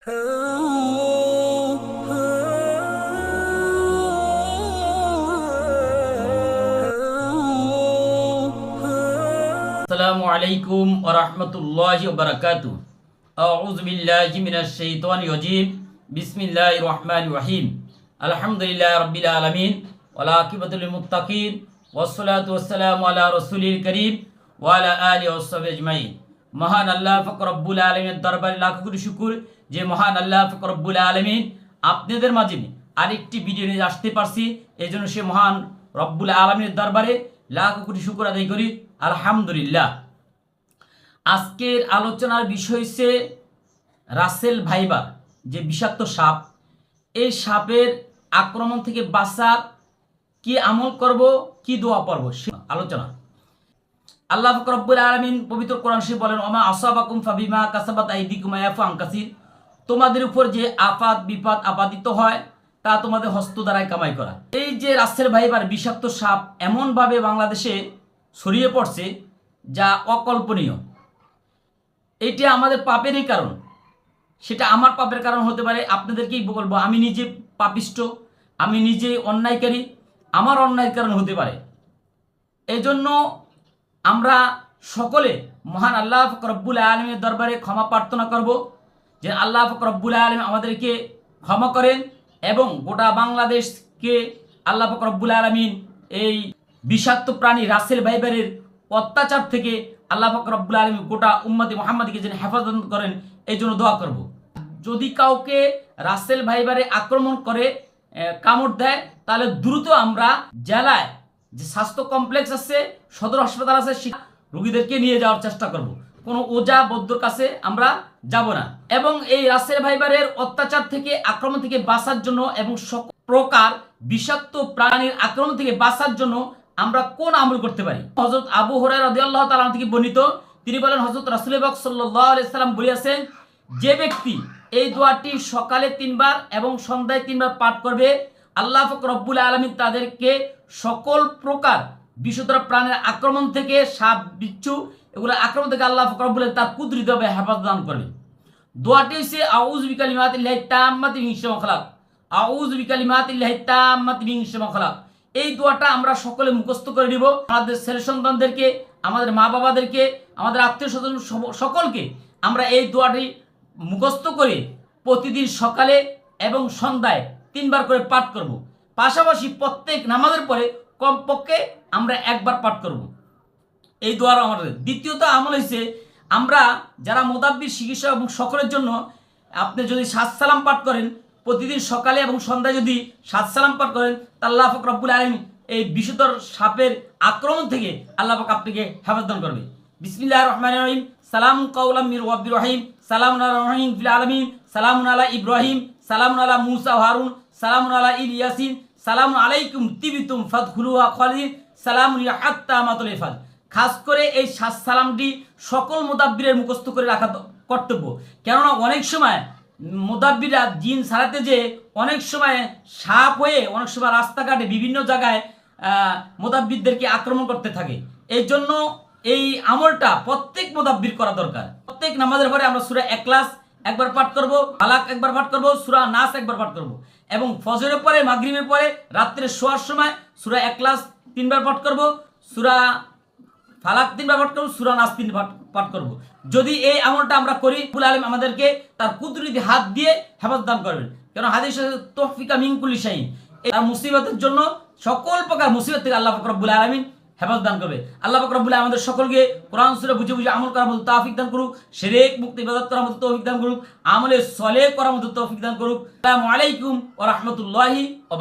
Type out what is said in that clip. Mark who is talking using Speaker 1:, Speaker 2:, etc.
Speaker 1: আসসালামু আলাইকুম ওয়া রাহমাতুল্লাহি ওয়া বারাকাতুহু আউযু বিল্লাহি মিনাশ শাইতানির রাজীম বিসমিল্লাহির রহমানির রহিম আলহামদুলিল্লাহি রাব্বিল আলামিন ওয়াল আকিবাতুল লিল মুত্তাকিন ওয়াসসালাতু ওয়াসসালামু আলা রাসূলিল কারীম ওয়া আলা আলিহি ওয়া সাহবিহি আজমাইন মহান আল্লাহ ফকর রব্বুল আলমিনের দরবারে লাখ কোটি শুকুর যে মহান আল্লাহ ফকর রব্বুল আলমিন আপনাদের মাঝে আরেকটি ভিডিও নিয়ে আসতে পারছি। এই জন্য সে মহান রব্বুল আলমিনের দরবারে লাখ কোটি শুকুর আদায় করি। আলহামদুলিল্লাহ। আজকের আলোচনার বিষয় হচ্ছে রাসেল ভাইবার যে বিষাক্ত সাপ, এই সাপের আক্রমণ থেকে বাঁচার কি আমল করব, কি দোয়া পড়ব, সে আলোচনা। আল্লাহ রব্বুল আলমিন পবিত্র কোরআন শরীফ বলেন, ওমা আসাবাকুম ফাবিমা কাসাবাত আইদিকুম ইয়াফু তোমাদের উপর যে আপাত বিপাদ আপাদিত হয়, তা তোমাদের হস্ত দ্বারাই কামাই করা। এই যে রাসেল ভাইবার বিষাক্ত সাপ এমনভাবে বাংলাদেশে ছড়িয়ে পড়ছে, যা অকল্পনীয়। এইটা আমাদের পাপেরই কারণ। সেটা আমার পাপের কারণ হতে পারে, আপনাদেরকেই বলব, আমি নিজে পাপিষ্ট, আমি নিজে অন্যায়কারী, আমার অন্যায়ের কারণ হতে পারে। এই জন্য আমরা সকলে মহান আল্লাহ ফকরব্বুল আলমের দরবারে ক্ষমা প্রার্থনা করব। যে আল্লাহ ফকরব্বুল আলম আমাদেরকে ক্ষমা করেন এবং গোটা বাংলাদেশকে আল্লাহ ফকরব্বুল আলমিন এই বিষাক্ত প্রাণী রাসেল ভাইবারের অত্যাচার থেকে আল্লাহ ফকরব্বুল আলমী গোটা উম্মতি মোহাম্মদকে যেন হেফাজত করেন, এই জন্য দোয়া করব। যদি কাউকে রাসেল ভাইবারে আক্রমণ করে কামড় দেয়, তাহলে দ্রুত আমরা জেলায় যে স্বাস্থ্য কমপ্লেক্স আছে, সদর হাসপাতাল আছে রোগীদেরকে নিয়ে যাওয়ার চেষ্টা করব। কোনো ওজা বৌদ্ধর কাছে আমরা যাব না। এবং এই রাসেল ভাইবারের অত্যাচার থেকে আক্রমণ থেকে বাঁচার জন্য এবং সকল প্রকার বিষাক্ত প্রাণীর আক্রমণ থেকে বাঁচার জন্য আমরা কোন আমল করতে পারি? হজরত আবু হরাই রাদিয়াল্লাহু তালাম থেকে বর্ণিত, তিনি বলেন হজরত রাসূল পাক সাল্লাল্লাহু আলাইহি সাল্লাম বলিয়াছেন, যে ব্যক্তি এই দোয়াটি সকালে তিনবার এবং সন্ধ্যায় তিনবার পাঠ করবে, আল্লাহ ফক রব্বুল আলমিন তাদেরকে সকল প্রকার বিশুদ্ধ প্রাণের আক্রমণ থেকে সাপ, বিচ্ছু, এগুলো আক্রমণ থেকে আল্লাহ আলামিন তার কুদরিতভাবে হেফাজত দান করবে দোয়াটি হচ্ছে আউজ বিকালিমাতিল্লাহি তাম্মাতি মিন শাররি মা খালাক। আউজ বিকালিমাতিল্লাহি তাম্মাতি মিন শাররি মা খালাক। এই দোয়াটা আমরা সকলে মুখস্থ করে নিব। আমাদের ছেলে সন্তানদেরকে, আমাদের মা বাবাদেরকে, আমাদের আত্মীয় স্বজন সব- সকলকে আমরা এই দোয়াটি মুখস্থ করে প্রতিদিন সকালে এবং সন্ধ্যায় তিনবার করে পাঠ করব। পাশাপাশি প্রত্যেক নামাজের পরে কমপক্ষে আমরা একবার পাঠ করব। এই দোয়ার আমাদের। দ্বিতীয়ত আমল হয়েছে আমরা যারা মোদাব্বির চিকিৎসা এবং সকলের জন্য আপনি যদি সাত সালাম পাঠ করেন, প্রতিদিন সকালে এবং সন্ধ্যায় যদি সাত সালাম পাঠ করেন, তা আল্লাহ ফক রব্বুল আলম এই বিশুদ্ধর সাপের আক্রমণ থেকে আল্লাহ পাক আপনাকে হেফাজত করবে। বিসমিল্লাহ রহমান রহিম। সালাম কৌলাম মির ওয়াবির রহিম। সালাম রহিম ফিল আলমিন। সালাম আলা ইব্রাহিম। সালাম আলা মুসা হারুন। সালাম আলা ইল ইয়াসিন সালাম আলাইকুম তিবিতুম ফাদখুলুহা খালিদিন সালাম হাত্তা মাতুল ইফাদ খাস করে এই সাত সালামটি সকল মোদাব্বিরের মুখস্থ করে রাখা কর্তব্য। কেননা অনেক সময় মোদাব্বিরা জিন সারাতে যে অনেক সময় সাপ হয়ে, অনেক সময় রাস্তাঘাটে বিভিন্ন জায়গায় মোদাব্বিরদেরকে আক্রমণ করতে থাকে। এই জন্য এই আমলটা প্রত্যেক মোদাব্বির করা দরকার। প্রত্যেক নামাজের পরে আমরা সুরা একলাস একবার পাঠ করব আলাক একবার পাঠ করব, সুরা নাস একবার পাঠ করব। এবং ফজরের পরে, মাগরিবের পরে, রাত্রে শোয়ার সময় সুরা একলাস তিনবার পাঠ করব, সুরা ফালাক তিনবার পাঠ করব, সুরা নাস তিন পাঠ করব। যদি এই আমলটা আমরা করি ফুল আলম আমাদেরকে তার কুদরতি হাত দিয়ে হেফাজত দান করবেন। কেন? হাদিস তফিকা মিঙ্কুলি শাহী এই মুসিবতের জন্য সকল প্রকার মুসিবত থেকে আল্লাহ ফকরবুল আলমিন হেফাজত দান করবে। আল্লাহ ফকরবুল আমাদের সকলকে কোরআন সুরে বুঝে বুঝে আমল করার মতো তৌফিক দান করুক শেরেক মুক্তি ইবাদত করার মতো তৌফিক দান করুক, আমলে সলে করার মতো তৌফিক দান করুক। আসসালামু আলাইকুম ওয়া রাহমাতুল্লাহি ওয়া